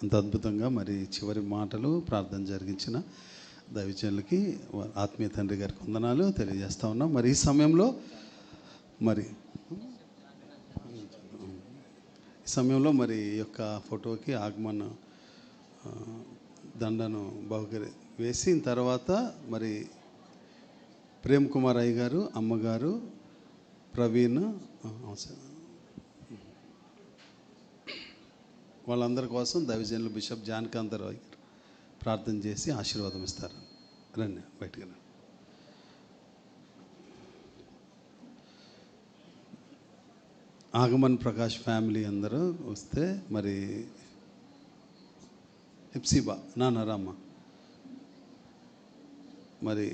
అంత అద్భుతంగా మరి చివరి మాటలు ప్రార్థన జరిగించిన దైవజనులకి ఆత్మీయ తండ్రి గారికి వందనాలు తెలియజేస్తా ఉన్నాం. మరి ఈ సమయంలో మరి ఈ సమయంలో మరి ఈ యొక్క ఫోటోకి ఆగమన దండను బహుకరి వేసిన తర్వాత మరి ప్రేమ్ కుమార్ అయ్య గారు అమ్మగారు ప్రవీణ్ అవసరం వాళ్ళందరి కోసం దైవజనులు బిషప్ జానకాంతరావు గారు ప్రార్థన చేసి ఆశీర్వాదం ఇస్తారు. రండి బయటికి రండి. ఆగమన్ ప్రకాష్ ఫ్యామిలీ అందరూ వస్తే మరి హిప్సిబా నాన్న రామ్మ. మరి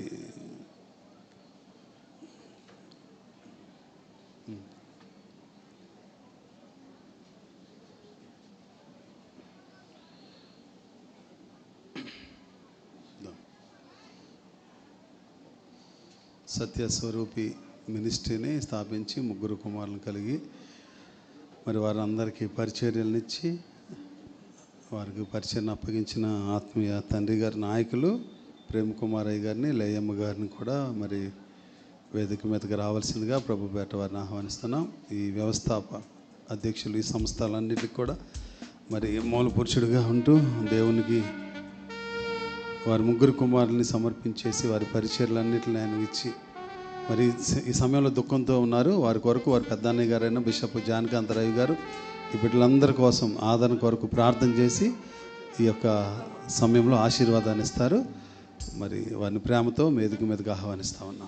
సత్యస్వరూపి మినిస్ట్రీని స్థాపించి ముగ్గురు కుమారులను కలిగి మరి వారందరికీ పరిచర్యలనిచ్చి వారికి పరిచయం అప్పగించిన ఆత్మీయ తండ్రి గారి నాయకులు ప్రేమ్ కుమార్ అయ్య గారిని లేయమ్మ గారిని కూడా మరి వేదిక మీదకి రావాల్సిందిగా ప్రభుపేట వారిని ఆహ్వానిస్తున్నాం. ఈ వ్యవస్థాప అధ్యక్షులు ఈ సంస్థలన్నిటికి కూడా మరి మూల పురుషుడిగా ఉంటూ దేవునికి వారి ముగ్గురు కుమారుల్ని సమర్పించేసి వారి పరిచయలన్నింటిని ఆయన ఇచ్చి మరి ఈ సమయంలో దుఃఖంతో ఉన్నారు. వారి కొరకు వారి పెద్దన్నయ్య గారైన బిషప్ జానకాంతరావు గారు ఈ బిడ్డలందరి కోసం ఆదరణ కొరకు ప్రార్థన చేసి ఈ యొక్క సమయంలో ఆశీర్వాదాన్ని ఇస్తారు. మరి వారిని ప్రేమతో మెదుగు మీదకి ఆహ్వానిస్తా ఉన్నాం.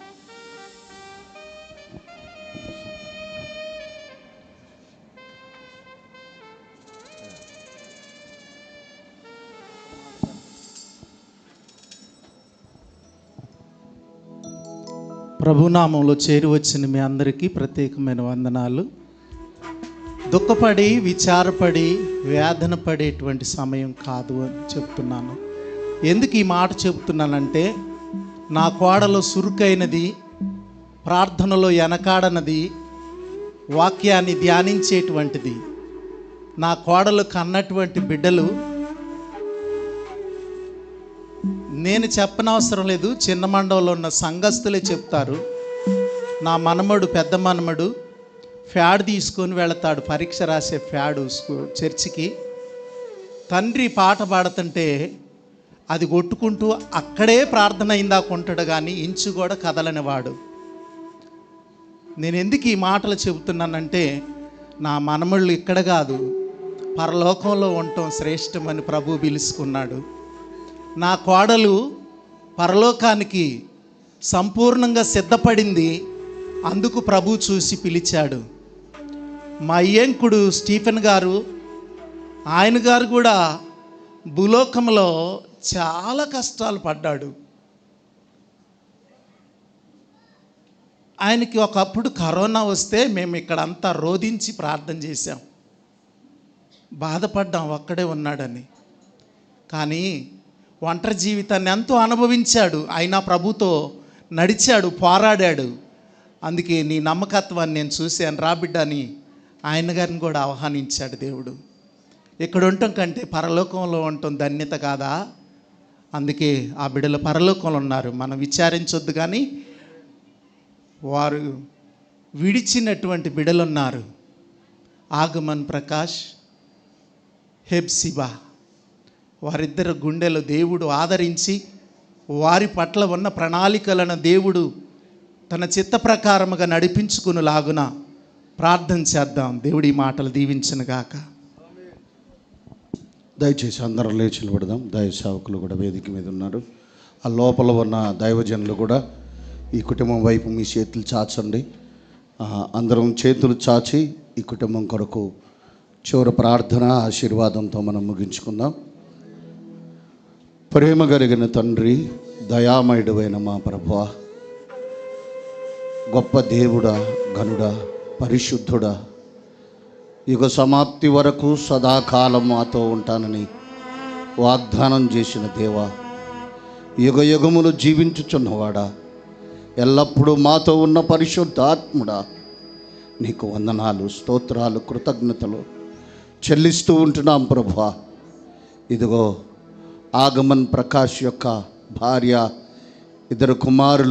ప్రభునామంలో చేరువచ్చిన మీ అందరికీ ప్రత్యేకమైన వందనాలు. దుఃఖపడి విచారపడి వేదన పడేటువంటి సమయం కాదు అని చెప్తున్నాను. ఎందుకు ఈ మాట చెప్తున్నానంటే నా కోడలో సురుకైనది ప్రార్థనలో వెనకాడనది వాక్యాన్ని ధ్యానించేటువంటిది. నా కోడలు కన్నటువంటి బిడ్డలు నేను చెప్పనవసరం లేదు చిన్న మండవలో ఉన్న సంఘస్థులే చెప్తారు. నా మనమడు పెద్ద మనమడు ఫ్యాడ్ తీసుకొని వెళతాడు పరీక్ష రాసే ఫ్యాడు స్కూ చర్చికి. తండ్రి పాట పాడుతుంటే అది కొట్టుకుంటూ అక్కడే ప్రార్థన అయిందా కొంటాడు కానీ ఇంచు కూడా కదలనివాడు. నేను ఎందుకు ఈ మాటలు చెబుతున్నానంటే నా మనమళ్ళు ఇక్కడ కాదు పరలోకంలో ఉండటం శ్రేష్టమని ప్రభు పిలుచుకున్నాడు నా కోడలు పరలోకానికి సంపూర్ణంగా సిద్ధపడింది. అందుకు ప్రభు చూసి పిలిచాడు. మా అయ్యంకుడు స్టీఫెన్ గారు ఆయన గారు కూడా భూలోకంలో చాలా కష్టాలు పడ్డాడు. ఆయనకి ఒకప్పుడు కరోనా వస్తే మేము ఇక్కడ అంతా రోధించి ప్రార్థన చేశాం. బాధపడ్డాం ఒక్కడే ఉన్నాడని. కానీ ఒంటరి జీవితాన్ని ఎంతో అనుభవించాడు. అయినా ప్రభుతో నడిచాడు పోరాడాడు. అందుకే నీ నమ్మకత్వాన్ని నేను చూశాను. రాబిడ్డని ఆయన గారిని కూడా ఆహ్వానించాడు దేవుడు. ఇక్కడ ఉండటం కంటే పరలోకంలో ఉండటం ధన్యత కాదా? అందుకే ఆ బిడ్డలు పరలోకంలో ఉన్నారు. మనం విచారించొద్దు కానీ వారు విడిచినటువంటి బిడలున్నారు ఆగమన్ ప్రకాష్ హెబ్సిబా వారిద్దరు గుండెలు దేవుడు ఆదరించి వారి పట్ల ఉన్న ప్రణాళికలను దేవుడు తన చిత్త ప్రకారముగా నడిపించుకుని లాగున ప్రార్థన చేద్దాం. దేవుడి మాటలు దీవించను గాక. దయచేసి అందరం లేచి నిలబడదాం. దైవ సేవకులు కూడా వేదిక మీద ఉన్నారు. ఆ లోపల ఉన్న దైవజనులు కూడా ఈ కుటుంబం వైపు మీ చేతులు చాచండి. అందరం చేతులు చాచి ఈ కుటుంబం కొరకు చివరి ప్రార్థన ఆశీర్వాదంతో మనం ముగించుకుందాం. ప్రేమ కలిగిన తండ్రి దయామయుడైన మా ప్రభు గొప్ప దేవుడా గనుడా పరిశుద్ధుడా యుగ సమాప్తి వరకు సదాకాలం మాతో ఉంటానని వాగ్దానం చేసిన దేవా యుగ యుగములు జీవించుచున్నవాడా ఎల్లప్పుడూ మాతో ఉన్న పరిశుద్ధాత్ముడా నీకు వందనాలు స్తోత్రాలు కృతజ్ఞతలు చెల్లిస్తూ ఉంటున్నాం ప్రభువా ఇదిగో ఆగమన్ ప్రకాష్ యొక్క భార్య ఇద్దరు కుమారులు